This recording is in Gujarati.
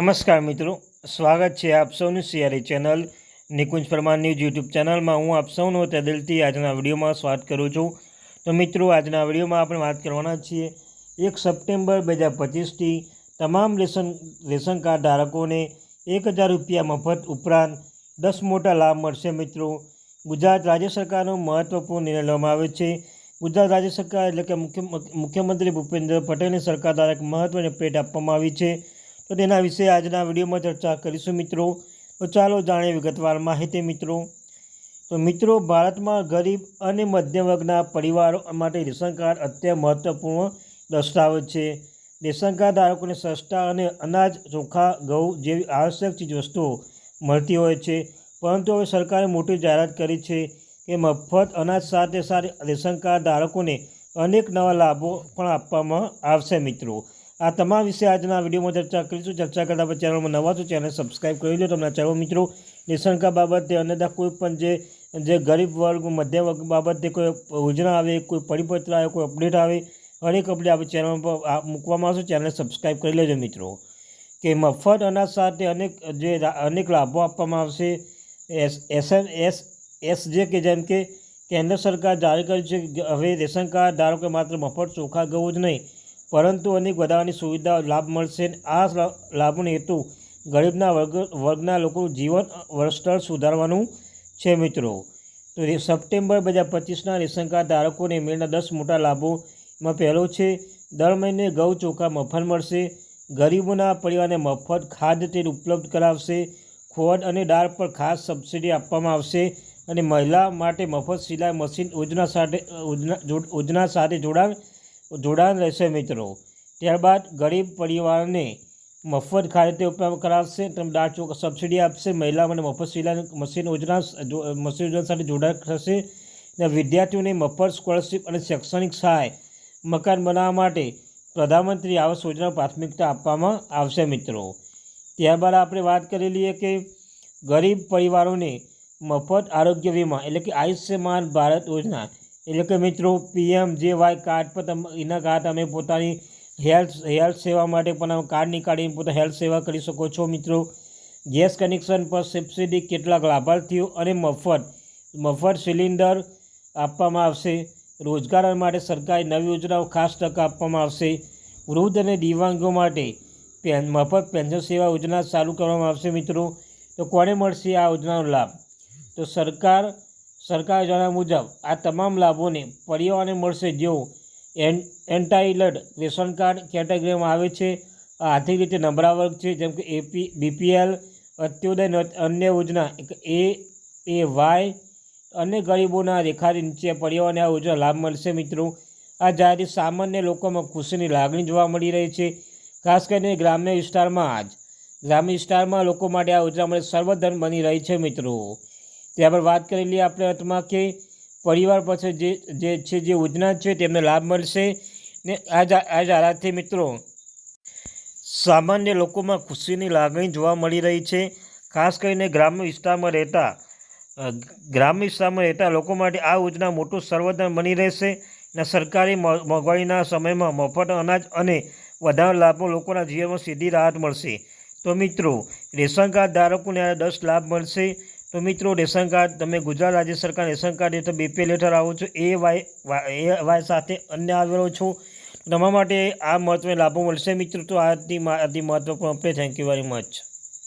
નમસ્કાર મિત્રો, સ્વાગત છે આપ સૌનું સિયારી channel Nikunj Parmar news YouTube ચેનલમાં. હું આપ સૌનો તે દિલથી આજના વિડીયોમાં સ્વાગત કરું છું. તો મિત્રો, આજના વિડીયોમાં આપણે વાત કરવાના છીએ એક સપ્ટેમ્બર બે હજાર પચીસથી તમામ રેશન રેશન કાર્ડ ધારકોને એક હજાર રૂપિયા મફત ઉપરાંત દસ મોટા લાભ મળશે મિત્રો. ગુજરાત રાજ્ય સરકારનો મહત્વપૂર્ણ નિર્ણય લેવામાં આવ્યો છે. ગુજરાત રાજ્ય સરકાર એટલે કે મુખ્ય, મુખ્યમંત્રી ભૂપેન્દ્ર પટેલની સરકાર દ્વારા એક મહત્વની અપડેટ આપવામાં આવી છે. તો તેના વિશે આજના વિડીયોમાં ચર્ચા કરીશું મિત્રો. તો ચાલો જાણીએ વિગતવાર માહિતી મિત્રો. તો મિત્રો, ભારતમાં ગરીબ અને મધ્યમ વર્ગના પરિવારો માટે રેશન કાર્ડ અત્યંત મહત્વપૂર્ણ દસ્તાવેજ છે. રેશન કાર્ડ ધારકોને સસ્તા અને અનાજ, ચોખા, ઘઉં જેવી આવશ્યક ચીજવસ્તુઓ મળતી હોય છે. પરંતુ હવે સરકારે મોટી જાહેરાત કરી છે કે મફત અનાજ સાથે સાથે રેશન કાર્ડ ધારકોને અનેક નવા લાભો પણ આપવામાં આવશે મિત્રો. આ તમામ વિશે આજના વિડીયોમાં ચર્ચા કરીશું. ચર્ચા કરતા પછી ચેનલમાં નવા છો ચેનલ સબસ્ક્રાઈબ કરી લો. તમને ચાલો મિત્રો કાર્ડ બાબતે અન્યથા કોઈ પણ જે જે ગરીબ વર્ગ, મધ્યમ વર્ગ બાબતે કોઈ યોજના આવે, કોઈ પરિપત્ર આવે, કોઈ અપડેટ આવે, હરેક અપડેટ આપણે ચેનલ પર મૂકવામાં આવશે. ચેનલ સબસ્ક્રાઈબ કરી લેજો મિત્રો. કે મફત અનાજ સાથે અનેક, જે અનેક લાભો આપવામાં આવશે. એસ એસ એસ એસ જે કે જેમ કે, કેન્દ્ર સરકાર જારી કરી છે હવે રેશન કાર્ડ ધારો કે માત્ર મફત ચોખા ગવું જ નહીં પરંતુ અનેક વધારાની સુવિધાઓ લાભ મળશે. આ લાભોનો હેતુ ગરીબના વર્ગ, વર્ગના લોકોનું જીવન સ્તર સુધારવાનું છે મિત્રો. તો સપ્ટેમ્બર બે હજાર પચીસના રેશન કાર્ડ ધારકોને મેળના દસ મોટા લાભોમાં પહેલો છે. દર મહિને ઘઉં ચોખા મફત મળશે. ગરીબોના પરિવારને મફત ખાદ્ય તેલ ઉપલબ્ધ કરાવશે. ખોડ અને દાળ પર ખાસ સબસિડી આપવામાં આવશે અને મહિલા માટે મફત સિલાઈ મશીન યોજના સાથે યોજના સાથે જોડાણ જોડાણ રહેશે મિત્રો. ત્યારબાદ ગરીબ પરિવારને મફત ખાદ્ય ઉપલબ્ધ કરાવશે. તેમ દાળ ચોખા સબસિડી આપશે. મહિલાઓને મફત સિલાઈ મશીન યોજના મશીન યોજના સાથે જોડાણ થશે. અને વિદ્યાર્થીઓને મફત સ્કોલરશીપ અને શૈક્ષણિક સહાય મકાન બનાવવા માટે પ્રધાનમંત્રી આવાસ યોજના પ્રાથમિકતા આપવામાં આવશે મિત્રો. ત્યારબાદ આપણે વાત કરી લઈએ કે ગરીબ પરિવારોને મફત આરોગ્ય વીમા એટલે કે આયુષ્યમાન ભારત યોજના એટલે કે મિત્રો, પીએમ જે વાય કાર્ડ પર તમે, એના કાર્ડ તમે પોતાની હેલ્થ હેલ્થ સેવા માટે પણ કાર્ડ નીકાળીને પોતા હેલ્થ સેવા કરી શકો છો મિત્રો. ગેસ કનેક્શન પર સબસિડી કેટલાક લાભાર્થીઓ અને મફત મફત સિલિન્ડર આપવામાં આવશે. રોજગાર માટે સરકારી નવી યોજનાઓ ખાસ તક આપવામાં આવશે. વૃદ્ધ અને દિવ્યાંગો માટે પેન, મફત પેન્શન સેવા યોજના ચાલુ કરવામાં આવશે મિત્રો. તો કોને મળશે આ યોજનાનો લાભ? તો સરકાર સરકાર જણાવ્યા મુજબ, આ તમામ લાભોને પરિવારને મળશે જેઓ એન, એન્ટાઇલડ રેશન કાર્ડ કેટેગરીમાં આવે છે. આ આર્થિક રીતે નબળા વર્ગ છે, જેમ કે એપી, બીપીએલ, અત્યોદય અન્ય યોજના એ એ, વાય, અને ગરીબોના રેખાથી નીચે પરિવારને આ યોજના લાભ મળશે મિત્રો. આ જાહેરાત સામાન્ય લોકોમાં ખુશીની લાગણી જોવા મળી રહી છે. ખાસ કરીને ગ્રામ્ય વિસ્તારમાં આજ, ગ્રામ્ય વિસ્તારમાં લોકો માટે આ યોજના મળે સર્વધન બની રહી છે મિત્રો. ત્યાં પર વાત કરી લઈએ આપણે અંતમાં કે પરિવાર પાસે જે જે છે, જે યોજના છે, તેમને લાભ મળશે. ને આ આજ જાહેરાતથી મિત્રો, સામાન્ય લોકોમાં ખુશીની લાગણી જોવા મળી રહી છે. ખાસ કરીને ગ્રામ્ય વિસ્તારમાં રહેતા ગ્રામ્ય વિસ્તારમાં રહેતા લોકો માટે આ યોજના મોટું સર્વધન બની રહેશે. અને સરકારી મોંઘવારીના સમયમાં મફત અનાજ અને વધારે લાભો લોકોના જીવનમાં સીધી રાહત મળશે. તો મિત્રો, રેશન કાર્ડ ધારકોને દસ લાભ મળશે. તો મિત્રો, રેશન કાર્ડ, તમે ગુજરાત રાજ્ય સરકાર રેશન કાર્ડ હેઠળ બીપીએલ હેઠળ આવો છો, એ વાય એ વાય સાથે અન્ય આવેલો છું. તમારા માટે આ મહત્વના લાભો મળશે મિત્રો. તો આજની આજની મહત્વપૂર્ણ. Thank you very much